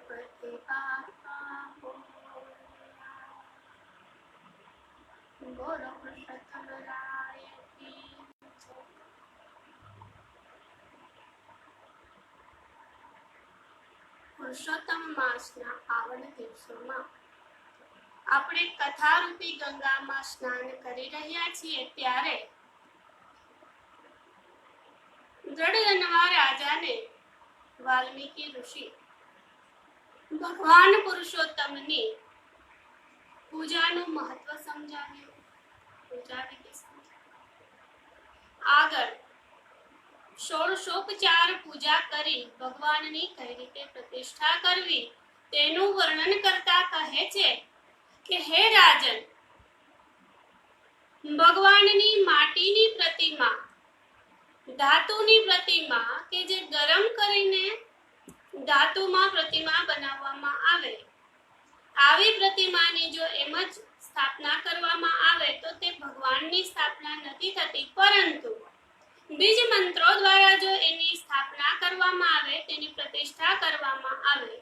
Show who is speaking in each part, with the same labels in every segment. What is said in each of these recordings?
Speaker 1: ગણપતિ બાપા બોલ્યા. બોલો પુરુષોત્તમ રાય કી જય. પુરુષોત્તમ માસના પાવન દિવસોમાં આપણે કથારૂપી ગંગામાં સ્નાન કરી રહ્યા છીએ ત્યારે દ્રઢ રાજાને વાલ્મીકી ઋષિ ભગવાન પુરુષોત્તમની પૂજાનું મહત્વ સમજાવ્યું. પૂજા વિધિ આગળ, ષોડશોપચાર પૂજા કરી ભગવાનની કઈ રીતે પ્રતિષ્ઠા કરવી તેનું વર્ણન કરતા કહે છે કે, હે રાજન, ભગવાનની માટીની પ્રતિમા, ધાતુની પ્રતિમા કે જે ગરમ કરીને ધાતુમાં પ્રતિમા બનાવવામાં આવે. આવી પ્રતિમાની જો એમ જ સ્થાપના કરવામાં આવે તો તે ભગવાનની સ્થાપના નથી થતી, પરંતુ બીજ મંત્રો દ્વારા જો એની સ્થાપના કરવામાં આવે, તેની પ્રતિષ્ઠા કરવામાં આવે,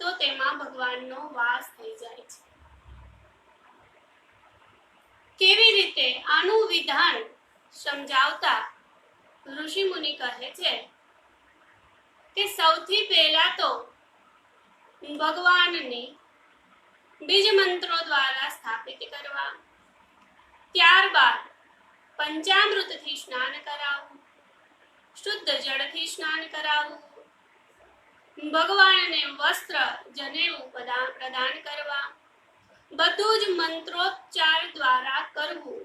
Speaker 1: તો તેમાં ભગવાનનો વાસ થઈ જાય છે. કેવી રીતે આનું વિધાન સમજાવતા ઋષિ મુનિ કહે છે કે સૌથી પહેલા તો ભગવાનને બીજ મંત્રો દ્વારા સ્થાપિત કરવા. ત્યારબાદ પંચામૃતથી સ્નાન કરાવવું શુદ્ધ જળથી સ્નાન કરાવવું ભગવાનને વસ્ત્ર જનેવું પ્રદાન કરવા. બધું જ મંત્રોચ્ચાર દ્વારા કરવું.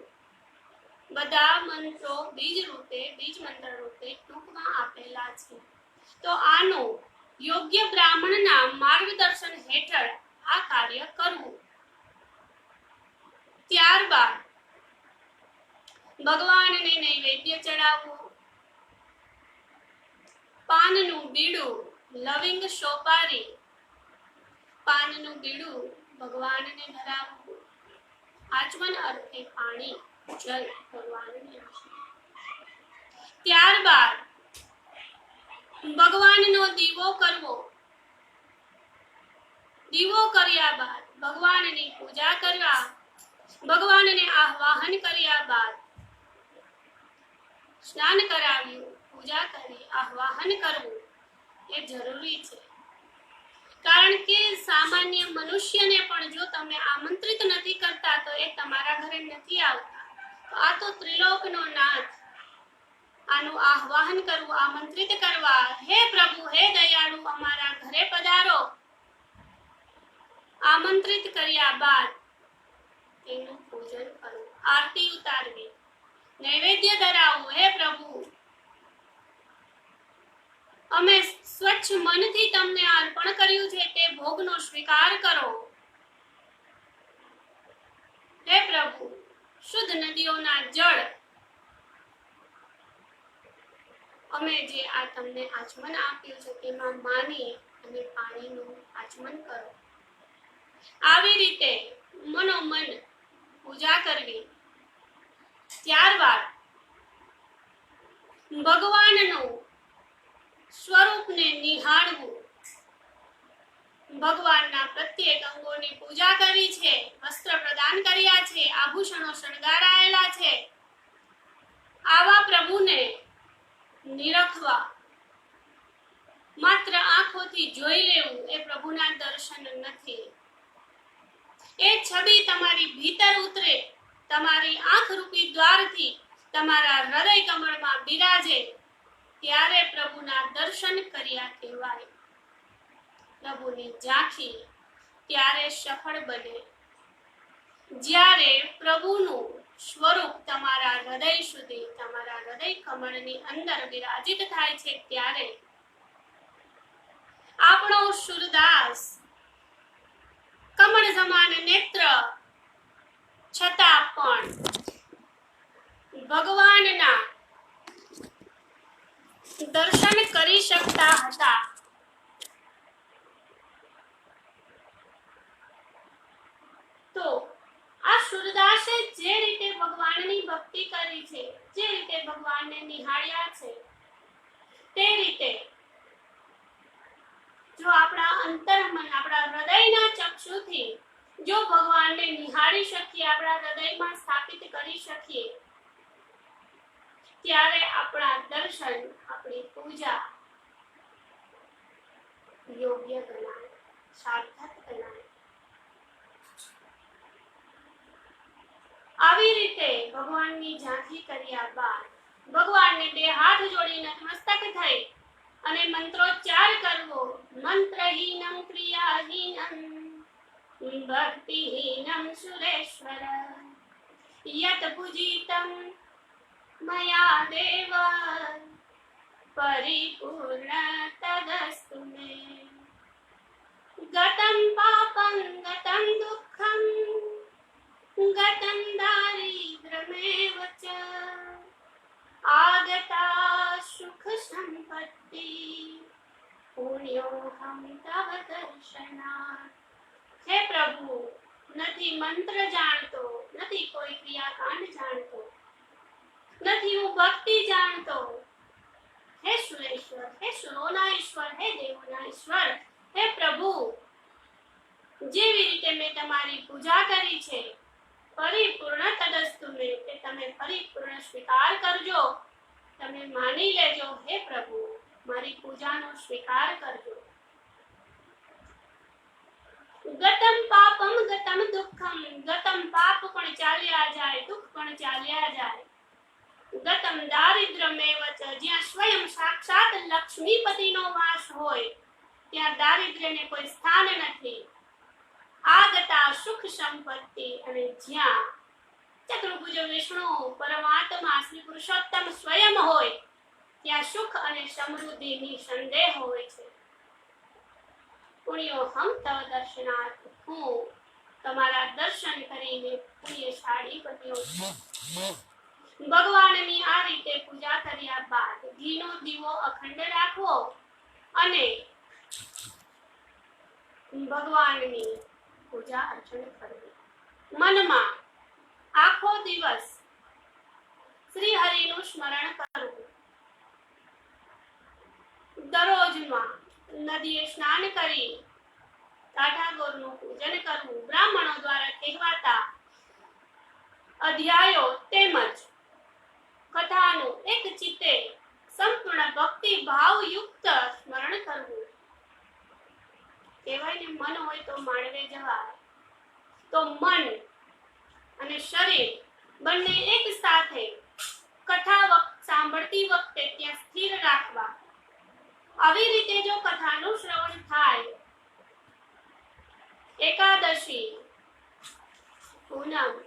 Speaker 1: બધા મંત્રો બીજ રૂપે, બીજ મંત્ર રૂપે ટૂંકમાં આપેલા છે. તો આનો યોગ્ય બ્રાહ્મણના માર્ગદર્શન હેઠળ આ કાર્ય કરવું. ત્યારબાદ ભગવાનને નૈવેદ્ય ચડાવવું. પાનનું બીડું લવિંગ સોપારી. પાનનું બીડું ભગવાનને ધરાવવું આચમન અર્થે પાણી, જલ ભગવાનને ત્યારબાદ ભગવાનનો દીવો કરવો. દીવો કર્યા બાદ ભગવાનની પૂજા કરવા ભગવાનને આહવાહન કર્યા બાદ સ્નાન કરાવ્યું, પૂજા કરી, આહવાહન કરવું એ જરૂરી છે. કારણ કે સામાન્ય મનુષ્યને પણ જો તમે આમંત્રિત નથી કરતા તો એ તમારા ઘરે નથી આવતા. આ તો ત્રિલોકનો નાથ આનું આહ્વાન કરવું આમંત્રિત કરવા. હે પ્રભુ, હે દયાળુ, અમારા ઘરે પધારો. આમંત્રિત કર્યા બાદ તેનું પૂજન કરવું આરતી ઉતારવી. નૈવેદ્ય ધરાવવું હે પ્રભુ. અમે સ્વચ્છ મનથી તમને અર્પણ કર્યું છે, તે ભોગનો સ્વીકાર કરો. હે પ્રભુ, શુદ્ધ નદીઓના જળ અમે જે આ તમને આચમન આપ્યું છે તેમાં માની અને પાણીનું આચમન કરો. આવી રીતે મનોમન પૂજા કરવી. ત્યારબાદ ભગવાનનું સ્વરૂપને નિહાળવું. ભગવાનના પ્રત્યેક અંગોની પૂજા કરી છે, વસ્ત્ર પ્રદાન કર્યા છે, આભૂષણો શણગારાયેલા છે. આવા પ્રભુને નિરખવા. માત્ર આંખોથી જોઈ લેવું એ પ્રભુના દર્શન નથી. એ છબી તમારી ભીતર ઉતરે. તમારી આંખ રૂપી દ્વારથી તમારા હૃદય કમળમાં બિરાજે. ત્યારે પ્રભુના દર્શન કર્યા કહેવાય. પ્રભુની ઝાંખી ત્યારે સફળ બને. જ્યારે પ્રભુનું સ્વરૂપ તમારા હૃદય સુધી તમારા હૃદય કમળની અંદર વિરાજિત થાય છે ત્યારે આપણો સુરદાસ કમળ સમાન નેત્ર છતાં પણ ભગવાનના દર્શન કરી શકતા હતા. તો આ સુરદાસે જે રીતે ભગવાનની ભક્તિ કરી છે, જે રીતે ભગવાનને નિહાળ્યા છે, તે રીતે જો આપણા અંતર્મન, આપણા હૃદયના ચક્ષુથી જો ભગવાનને નિહાળી શકીએ, આપણા હૃદયમાં સ્થાપિત કરી શકીએ, ત્યારે આપણા દર્શન, આપણી પૂજા યોગ્ય ગણાય, સાર્થક ગણાય. આવી રીતે ભગવાનની ઝાંખી કર્યા બાદ ભગવાનને બે હાથ જોડીને નમસ્તક થઈ અને મંત્રોચ્ચાર કરવો. મંત્રહીનમ ક્રિયાહીનમ ભક્તિહીનમ સુરેશ્વર. યત પૂજિતમ મયા દેવ, પરિપૂર્ણ તદસ્તુ મે. ગતમ પાપં હે પ્રભુ, નથી મંત્ર જાણતો, નથી કોઈ ક્રિયાકાંડ જાણતો, નથી હું ભક્તિ જાણતો. હે સુરેશ્વર હે સુરોના ઈશ્વર, હે દેવોના ઈશ્વર, હે પ્રભુ. જેવી રીતે મેં તમારી પૂજા કરી છે, પરિપૂર્ણ તદસ્તુ મે તે તમે પરિપૂર્ણ સ્વીકાર કરજો. તમે માની લેજો, હે પ્રભુ, મારી પૂજાનો સ્વીકાર કરજો ગતમ પાપમ ગતમ દુઃખમ ગતમ પાપ પણ ચાલ્યા જાય, દુઃખ પણ ચાલ્યા જાય. ગતમ દારિદ્રમેવ જ્યાં સ્વયં સાક્ષાત લક્ષ્મીપતિનો વાસ હોય, ત્યાં દારિદ્ર્યને કોઈ સ્થાન નથી. આગતા સુખ સંપત્તિ અને જ્યાં ચતુર્ભુજ વિષ્ણુ પરમાત્મા શ્રી પુરુષોત્તમ સ્વયં હોય, ત્યાં સુખ અને સમૃદ્ધિની સંદેહ હોય છે. પુણ્યો હમ તવ દર્શનાર્થ. હું તમારા દર્શન કરીને પુણ્યશાળી બન્યો. ભગવાનની આ રીતે પૂજા કર્યા બાદ ઘીનો દીવો અખંડ રાખવો અને ભગવાનની પૂજા અર્ચન કરવી. મનમાં આખો દિવસ શ્રી હરિનું સ્મરણ કરવું. દરરોજમાં નદીએ સ્નાન કરી કાઠાગોરનું પૂજન કરવું બ્રાહ્મણો દ્વારા કહેવાતા અધ્યાયો તેમજ કથાનું એક ચિત્તે સંપૂર્ણ ભક્તિ ભાવયુક્ત સ્મરણ કરવું. કહેવાય ને, મન હોય તો માનવે જવાય તો મન અને શરીર બંને એક સાથે કથા વખત સાંભળતી વખતે ત્યાં સ્થિર રાખવા. આવી રીતે જો કથાનું શ્રવણ થાય એકાદશી. પૂનમ.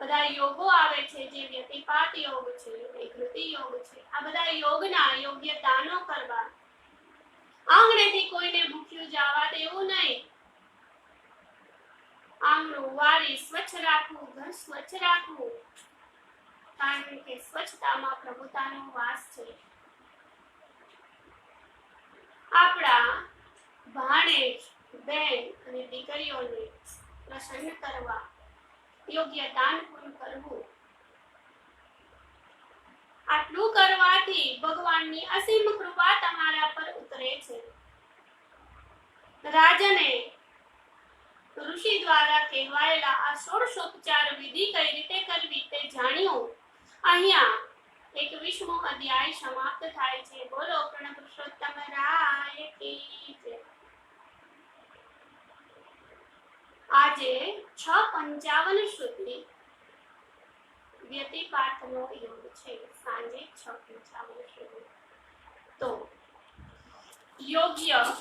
Speaker 1: બધા યોગો આવે છે, જે વ્યતિપાત યોગ છે વિકૃતિ યોગ છે. આ બધા યોગના યોગ્ય દાનો કરવા. આંગણેથી કોઈને ભૂખ્યું જવા દેવું નહીં. આંગણું વારી સ્વચ્છ રાખવું, ઘર સ્વચ્છ રાખવું. કારણ કે સ્વચ્છતામાં પ્રભુતાનો વાસ છે. આપણા ભાણેજ બેન અને દીકરીઓને પ્રસન્ન કરવા યોગ્ય દાન પૂર્ણ કરવું. આટલું કરવાથી ભગવાનની અસીમ કૃપા તમારા પર ઉતરે છે. રાજને ઋષિ દ્વારા કહેવાયેલા આ ષોડશોપચાર વિધિ કઈ રીતે કરવી તે જાણ્યું? અહીંયા એકવીસમો અધ્યાય સમાપ્ત થાય છે. બોલો પ્રણ પુરુષોત્તમ રાય કી જય. આજે છ પંચાવન સુધી વ્યતિપાતનો યોગ છે. સાંજે છ પંચાવન સુધી. તો યોગ્ય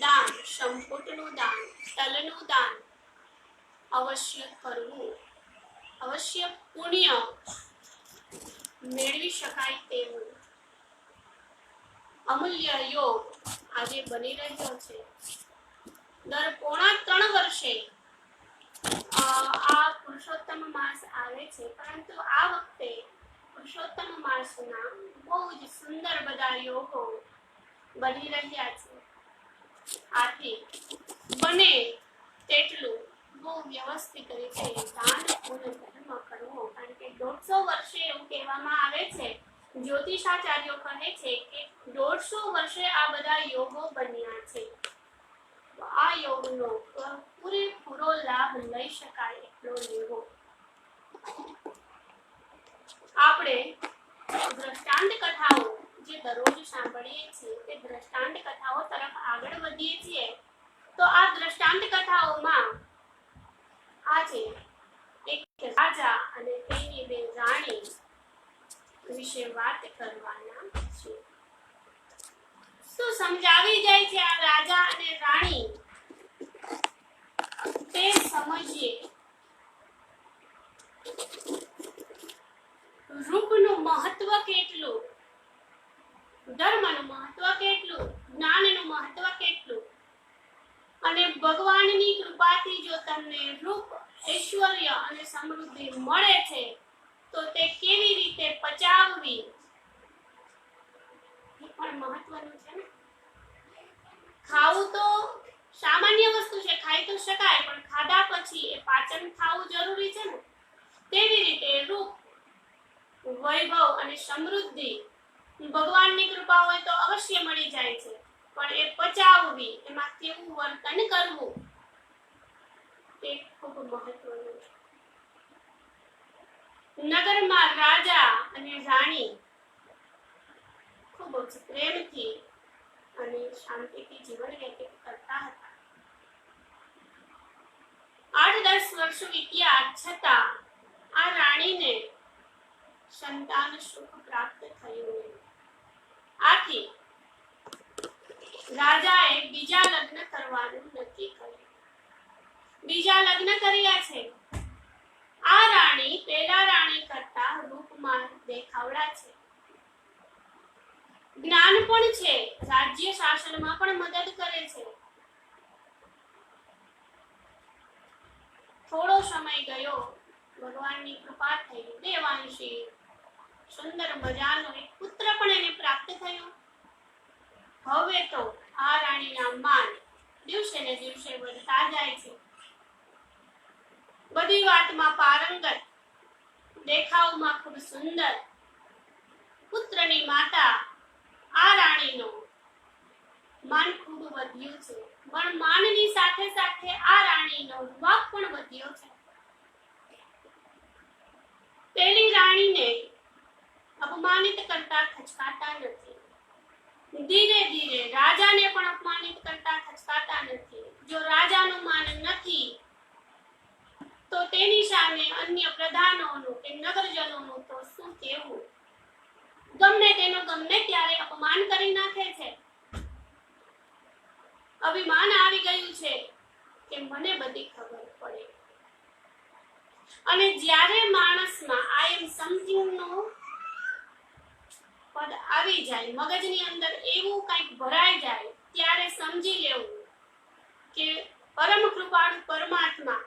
Speaker 1: દાન સંપુટનું દાન, તલનું દાન અવશ્ય કરવું. અવશ્ય પુણ્ય મેળવી શકાય તેવું. અમૂલ્ય યોગ આજે બની રહ્યો છે. દર પોણા ત્રણ વર્ષે આ પુરુષોત્તમ માસ આવે છે. પરંતુ આ વખતે પુરુષોત્તમ માસના બહુ જ સુંદર બધા યોગો બની રહ્યા છે. આથી બને તેટલું બહુ વ્યવસ્થિત રીતે દાન અને ધર્મ કરવો. કારણ કે દોઢસો વર્ષે એવું કહેવામાં આવે છે. જ્યોતિષાચાર્યો કહે છે કે દોઢસો વર્ષે આ બધા યોગો બન્યા છે. આ યોગનો પૂરેપૂરો લાભ લઈ શકાય એટલો લેવો. આપણે દ્રષ્ટાંત કથાઓ જે દરરોજ સાંભળીએ છીએ તે દ્રષ્ટાંત કથાઓ તરફ આગળ વધીએ છીએ, તો આ દ્રષ્ટાંત કથાઓમાં આજે એક રાજા અને તેની બે રાણી વિશે વાત કરવાના શું સમજાવી જાય છે આ રાજા અને રાણી. તે સમજીએ. રૂપનું મહત્વ કેટલું? ધર્મનું મહત્વ કેટલું? જ્ઞાનનું મહત્વ કેટલું? અને ભગવાનની કૃપાથી જો તમને રૂપ, ઐશ્વર્ય અને સમૃદ્ધિ મળે છે, તો તે કેવી રીતે પચાવવી? મહત્વનું છે ખાવું તો સામાન્ય વસ્તુ છે, ખાઈ તો શકાય, પણ ખાધા પછી એ પાચન થવું જરૂરી છે ને? તેવી રીતે રૂપ, વૈભવ અને સમૃદ્ધિ ભગવાનની કૃપા હોય તો અવશ્ય મળી જાય છે, પણ એ પચાવવી, એમાં કેવું વર્તન કરવું તે ખૂબ મહત્વનું છે. નગરમાં રાજા અને રાણી ખૂબ જ પ્રેમથી અને શાંતિથી જીવન વ્યતીત કરતા હતા. આઠ દસ વર્ષ વીત્યા છતાં આ રાણીને સંતાન સુખ પ્રાપ્ત થયું આથી રાજાએ બીજા લગ્ન કરવાનું નક્કી કર્યું. બીજા લગ્ન કર્યા છે. આ રાણી પેલા રાણી કરતા રૂપમાં દેખાવડા છે. જ્ઞાન પણ છે, રાજ્ય શાસનમાં પણ મદદ કરે છે. થોડો સમય ગયો, ભગવાનની કૃપા થઈ. દેવાંશી સુંદર મજાનો એક પુત્ર પણ એને પ્રાપ્ત થયો. હવે તો આ રાણીના માન દિવસે ને દિવસે વધતા જાય છે. બધી વાતમાં પારંગત, દેખાવમાં ખૂબ સુંદર. પુત્રની માતા આ રાણીનો માન ખૂબ વધ્યું છે. પણ માનની સાથે સાથે આ રાણીનો રૂવાબ પણ વધ્યો છે. પેલી રાણીને અપમાનિત કરતા ખચકાતા નથી. ધીરે ધીરે રાજાને પણ અપમાનિત કરતા ખચકાતા નથી. જો રાજાનું માન નથી, તો તેની સામે અન્ય પ્રધાનોનું કે નગરજનોનું તો શું કહેવું? ગમે તેનો ગમે ત્યારે અપમાન કરી નાખે છે. અભિમાન આવી ગયું છે કે મને બધી ખબર પડે. અને જ્યારે માણસમાં આઈ એમ સમથિંગ નો પદ આવી જાય, મગજની અંદર એવું કંઈક ભરાઈ જાય, ત્યારે સમજી લેવું કે પરમ કૃપાળુ પરમાત્મા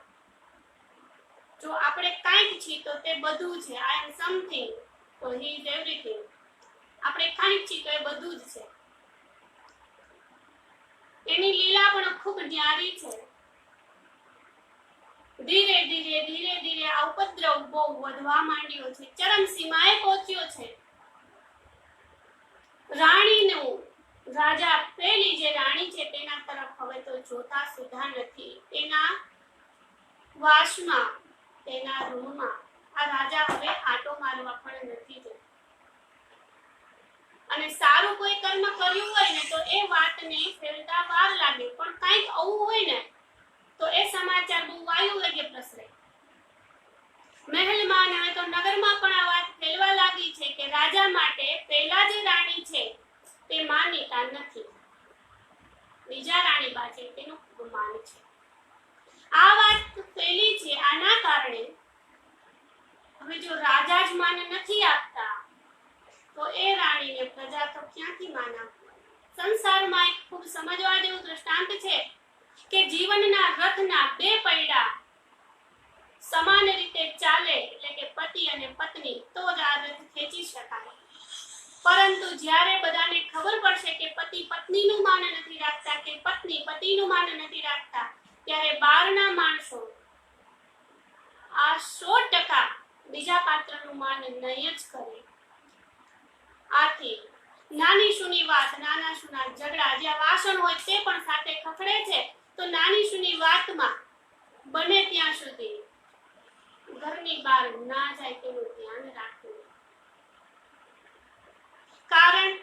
Speaker 1: જો આપણે કાંઈક છીએ તો તે બધું છે. આઈ એમ સમથિંગ, તો હી ઇઝ એવરીથિંગ આપણે ખાઈ છીએ તો એ બધું જ છે. એની લીલા પણ ખૂબ ન્યારી છે. ધીરે ધીરે ધીરે ધીરે આ ઉપદ્રવ બહુ વધવા માંડ્યો છે. ચરમ સીમાએ પહોંચ્યો છે. રાણીનું રાજા પેલી જે રાણી છે તેના તરફ હવે તો જોતા સુધા નથી. તેના વાસમાં, તેના રૂમમાં આ રાજા હવે આટો મારવા પણ નથી જતો. અને સારું કોઈ કર્મ કર્યું હોય ને તો એ વાતને ફેલતા વાર લાગે. પણ કંઈક આવું હોય ને તો એ સમાચાર બહુ વાયુ વેગે પ્રસરે. મહેલમાં હવે તો નગરમાં પણ આ વાત ફેલવા લાગી છે કે રાજા માટે પહેલા જે રાણી છે તે માનીતા નથી. બીજા રાણી બા તેનું ગુમાન માન છે. આ વાત ફેલી છે આના કારણે. હવે જો રાજા જ માન નથી આપતા તો એ રાણીને પ્રજા તો ક્યાંથી માન? સંસારમાં એક ખૂબ સમજવા જેવું દ્રષ્ટાંત છે કે જીવનના રથના બે પૈડા સમાન રીતે ચાલે એટલે કે પતિ અને પત્ની તો જ આ રથ ખેંચી શકાય. પરંતુ જ્યારે બધાને ખબર પડશે કે પતિ પત્નીનું માન નથી રાખતા કે પત્ની પતિનું માન નથી રાખતા, ત્યારે બહારના માણસો આ સો ટકા બીજા પાત્રનું માન નહીં જ કરે. આથી નાની શુની વાત, નાના શુના ઝઘડા જ્યાં વાસણ હોય તે પણ સાથે ખખડે છે, તો નાની શુની વાતમાં બને ત્યાં સુધી ઘરની બહાર ના જાય તેનું ધ્યાન રાખવું. કારણ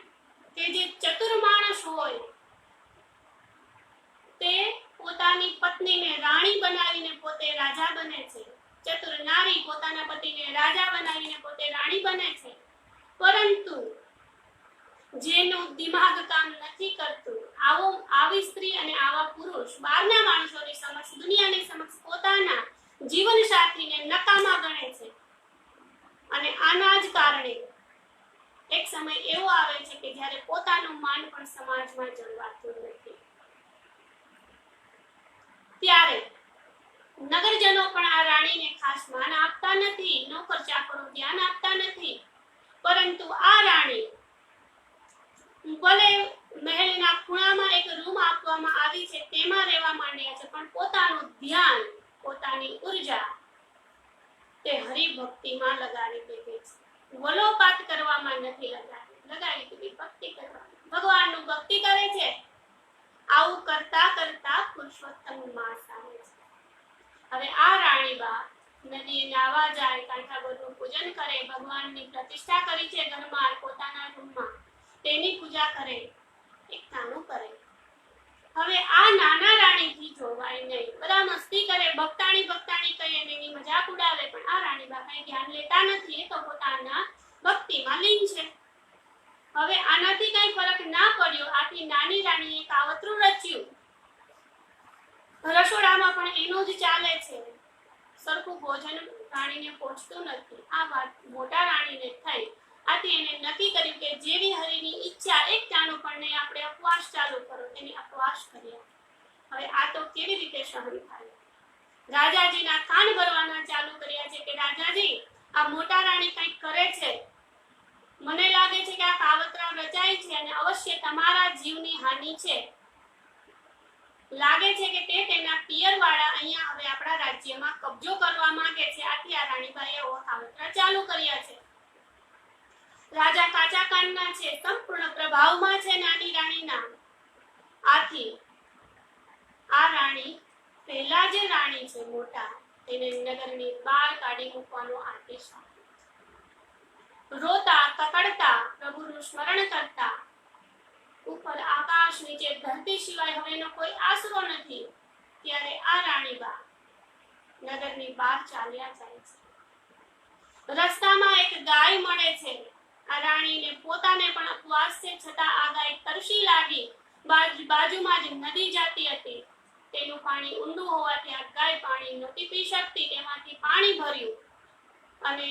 Speaker 1: કે જે ચતુર માણસ હોય, તે પોતાની પત્નીને રાણી બનાવીને પોતે રાજા બને છે. ચતુર નારી પોતાના પતિને રાજા બનાવીને પોતે રાણી બને છે. પરંતુ જેનું દિમાગ કામ નથી કરતું, આવો, આવી સ્ત્રી અને આવા પુરુષ બહારના માણસોની સમક્ષ, દુનિયાની સમક્ષ પોતાના જીવન સાથીને નકામા ગણે છે. અને આના જ કારણે એક સમય એવો આવે છે કે જ્યારે પોતાનું માન પણ સમાજમાં જળવાતું નથી ત્યારે નગરજનો પણ આ રાણીને ખાસ માન આપતા નથી નોકર ચાકરો ધ્યાન આપતા નથી પરંતુ આ રાણી ભલે મહેલના ખૂણામાં એક રૂમ આપવામાં આવી છે, તેમાં રહેવા માંડ્યા છે, પણ પોતાનું ધ્યાન, પોતાની ઊર્જા તે હરિભક્તિમાં લગાડી દીધી છે. વલોપાત કરવામાં નથી લગાડી લગાડી દીધી ભક્તિ કરવા ભગવાનનું ભક્તિ કરે છે. આવું કરતા કરતા પુરુષોત્તમ માસ આવે છે. હવે આ રાણીબા નદીએ નાવા જાય કાંઠાગોરનું પૂજન કરે, ભગવાનની પ્રતિષ્ઠા કરી છે ઘરમાં પોતાના રૂમમાં. તેની પૂજા કરે, એક નાનું કરે. હવે આ નાના રાણીથી જોવાય નહીં. બધા મસ્તી કરે, ભક્તાણી ભક્તાણી કહીએ એની મજાક ઉડાવે, પણ આ રાણીબા કઈ ધ્યાન લેતા નથી, એ તો પોતાના ભક્તિમાં લીન છે. હવે આનાથી કઈ ફરક ના પડ્યો. આથી નાની રાણીએ કાવતરું રચ્યું. રસોડામાં પણ એનું જ ચાલે છે. સરખું ભોજન રાણીને પહોંચતું નથી. આ વાત મોટા રાણીને થઈ. આથી એને નક્કી કર્યું કે જેવી હરિની ઈચ્છા એક ટાણું પણ આપણે અપવાસ ચાલુ કરો. તેની અપવાસ કર્યા. હવે આ તો કેવી રીતે સહન થાય? રાજાજીના કાન ભરવાના ચાલુ કર્યા છે કે રાજાજી, આ મોટા રાણી કંઈક કરે છે? મને લાગે છે કે આ કાવતરા રચાય છે અને અવશ્ય તમારા જીવની હાનિ છે. લાગે છે કે તે તેના પિયરવાળા અહીંયા હવે આપણા રાજ્યમાં કબજો કરવા માંગે છે. આથી આ રાણીબાઈએ એવો ચાલુ કર્યા છે. રાજા કાચા કાનના છે, સંપૂર્ણ પ્રભાવમાં છે નાની રાણીના. આથી આ રાણી પહેલા જે રાણી છે, મોટા, તેને નગરની બહાર કાઢી મૂકવાનો આદેશ આપ્યો. રોતા કકડતા પ્રભુનું સ્મરણ કરતા ઉપર આકાશ નીચે ધરતી સિવાય હવેનો કોઈ આશરો નથી. ત્યારે આ રાણીબા નગરની બહાર ચાલ્યા જાય છે. રસ્તામાં એક ગાય મળે છે. આ રાણીને પોતાને પણ અપવાસ છે છતાં આ ગાય તરસી લાગી. બાજુમાં જ નદી જાતી હતી. તેનું પાણી ઊંડું હોવાથી આ ગાય પાણી નહોતી પી શકતી, તેમાંથી પાણી ભર્યું અને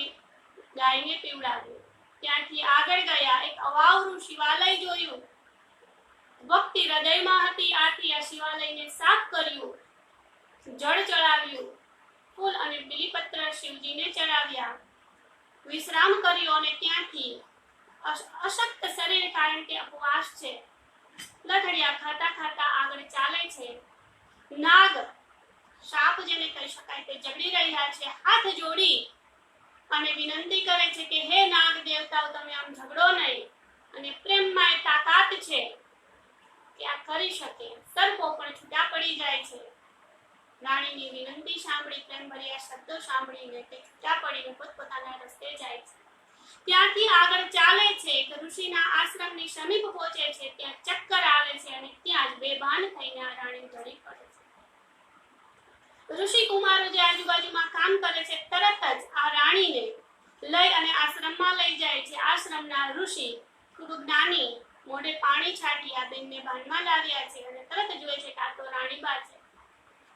Speaker 1: ગાયને પીવડાવ્યું. ત્યાંથી આગળ ગયા, એક અવાવરું શિવાલય જોયું. ભક્તિ હૃદયમાં હતી, આથી આ શિવાલયને સાફ કર્યું, જળ ચડાવ્યું. ફૂલ અને બિલીપત્ર શિવજીને ચડાવ્યા. વિશ્રામ કર્યો અને ત્યાંથી અશક્ત શરીર કારણ કે ઉપવાસ છે. લથડિયા ખાતા ખાતા આગળ ચાલે છે. નાગ, સાપ જેને કહી શકાય તે જગડી રહ્યા છે, હાથ જોડી અને વિનંતી કરે છે કે, હે નાગ દેવતાઓ, તમે આમ ઝઘડો નહીં. અને પ્રેમમાં એ તાકાત છે. આ કરી શકે. સર્પો પણ છૂટા પડી જાય છે. રાણીની વિનંતી સાંભળી પ્રેમ ભર્યા શબ્દો સાંભળીને તે છૂટા પડીને પોતપોતાના રસ્તે જાય છે. ત્યાંથી આગળ ચાલે છે ઋષિના આશ્રમની સમીપ પહોંચે છે. ત્યાં ચક્કર આવે છે અને ત્યાં જ બેભાન થઈને આ રાણી ઢળી પડે છે. ઋષિ કુમારો જે આજુબાજુમાં કામ કરે છે, તરત જ આ રાણીને લઈ અને આશ્રમમાં લઈ જાય છે. આશ્રમના ઋષિ ખૂબ જ્ઞાની મોઢે પાણી છાંટી આ બેનને ભાનમાં લાવ્યા છે અને તરત જુએ છે કે આ તો રાણીબા છે.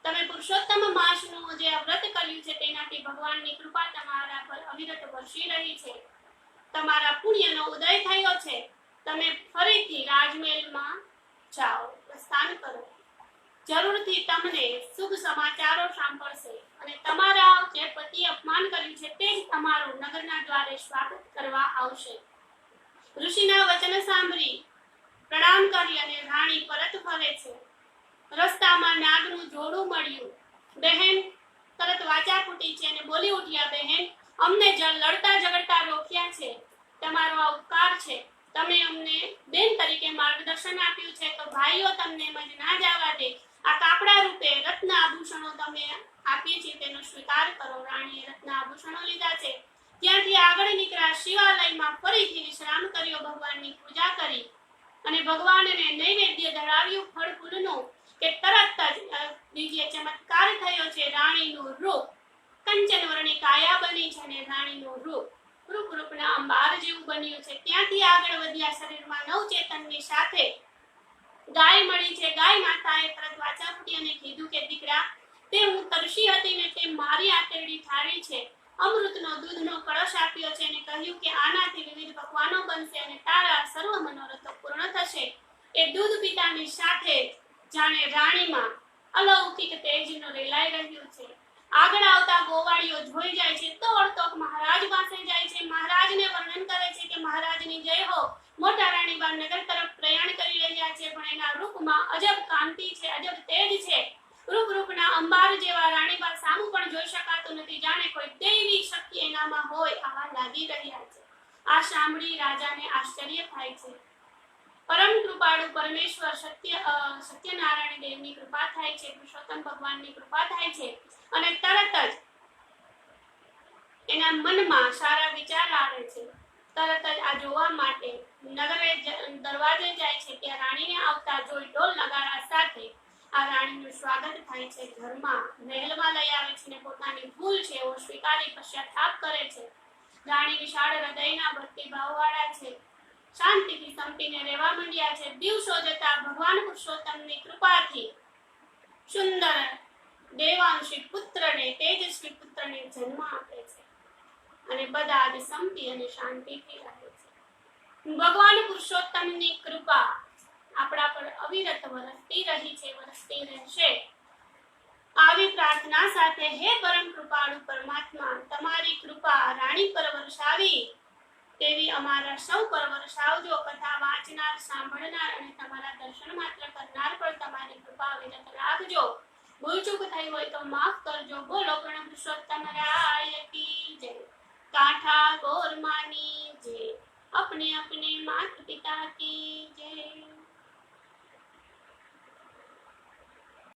Speaker 1: તમે પુરુષોત્તમ માસનું જે વ્રત કર્યું છે, તેનાથી ભગવાનની કૃપા તમારા પર અવિરત વરસી રહી છે. તમારા પુણ્યનો ઉદય થયો છે. તમે ફરીથી રાજમહેલમાં જાઓ, પ્રસ્થાન કરો. જરૂરથી તમને શુભ સમાચારો સાંભળશે અને તમારા જે પતિ અપમાન કર્યું છે, તે જ તમારું નગરના દ્વારે સ્વાગત કરવા આવશે. ઋષિના વચન સાંભળી પ્રણામ કરી અને રાણી પરત ફરે છે. રસ્તામાં નાગનું જોડું મળ્યું. બહેન, તરત વાચા ફૂટી છે અને બોલી ઉઠ્યા, બહેન, અમને જ લડતા ઝઘડતા રોક્યા છે. તમારો આ ઉપકાર છે. તમે અમને બેન તરીકે માર્ગદર્શન આપ્યું છે. તો ભાઈઓ, તમને એમ ના જવા દે. આ કાપડા રૂપે રત્ન આભૂષણો તમે આપીએ છીએ. તેનો સ્વીકાર કરો. રાણીએ રત્ન આભૂષણો લીધા છે. ત્યાંથી આગળ નીકળ્યા શિવાલયમાં ફરીથી વિશ્રામ કર્યો ભગવાનની પૂજા કરી. અને ભગવાનને નૈવેદ્ય ધરાવ્યું, ફળ, ફૂલનું કે તરત જ બીજે ચમત્કાર થયો છે, રાણીનું રૂપ. કંચન વર્ણી કાયા બની છે અને રાણીનું રૂપ. રૂપ રૂપના અંબાર જેવું બન્યું છે. ત્યાંથી આગળ વધ્યા શરીરમાં નવ ચેતનની સાથે ગાય મળી છે. ગાય માતાએ તરત વાચા ફૂટી અને કીધું કે, દીકરા, તે હું તરસી હતી ને તે મારી આતરડી થાળી છે. અમૃતનો દૂધનો કળશ આપ્યો છે અને કહ્યું કે આનાથી વિવિધ પકવાનો બનશે અને તારા સર્વ મનોરથો પૂર્ણ થશે. એ દૂધ પિતાની સાથે જાણે રાણીમાં અલૌકિક તેજનો રેલાઈ રહ્યું છે. આગળ આવતા ગોવાળીઓ જોઈ જાય છે દોડતો મહારાજ પાસે જાય છે. મહારાજને વર્ણન કરે છે કે મહારાજની જય હો. મોટા રાણીબા નગર તરફ પ્રયાણ કરી રહ્યા છે પણ એના રૂપમાં અજબ કાંતિ છે, અજબ તેજ છે. રૂપ રૂપના અંબાર જેવા રાણીબા સામું પણ જોઈ શકાતું નથી જાણે કોઈ દૈવી એનામાં હોય આવા લાગી રહ્યા છે. આ સાંભળી રાજાને આશ્ચર્ય થાય છે. પરમ કૃપાળુ પરમેશ્વર સત્ય સત્યનારાયણ દેવની કૃપા થાય છે, પુરુષોત્તમ ભગવાનની કૃપા થાય છે અને તરત જ એના મનમાં સારા વિચાર આવે છે. તરત જ આ જોવા માટે નગરે દરવાજે જાય છે ત્યાં રાણીને આવતા જોઈ ઢોલ નગારા સાથે આ રાણીનું સ્વાગત થાય છે. ઘરમાં મહેલમાં લઈ આવે છે ને પોતાની ભૂલ છે એવો સ્વીકારી પશ્ચાતાપ કરે છે. રાણી વિશાળ હૃદયના ભક્તિભાવવાળા છે. શાંતિથી સંપીને રહેવા માંડ્યા છે. દિવસો જતા ભગવાન પુરુષોત્તમની કૃપાથી સુંદર દેવાંશી પુત્રને, તેજસ્વી પુત્રને જન્મ આપે છે અને બધા જ સંપી અને શાંતિથી રહે છે. ભગવાન પુરુષોત્તમની કૃપા આપણા પર અવિરત વરસતી રહી છે, વરસતી રહેશે. આવી પ્રાર્થના સાથે હે પરમ કૃપાળુ પરમાત્મા, તમારી કૃપા રાણી પર વરસાવી, તેવી અમારા સૌ પર વરસાવજો. કથા વાંચનાર, સાંભળનાર અને તમારા દર્શન માત્ર કરનાર પર તમારી કૃપા વિરત રાખજો. ભૂલચૂક થઈ હોય તો માફ કરજો. બોલો પણ પુરુષોત્તમ રાય કી જય. કાઠા ગોરમાની જય. અપને અપને માતા પિતા કી જય.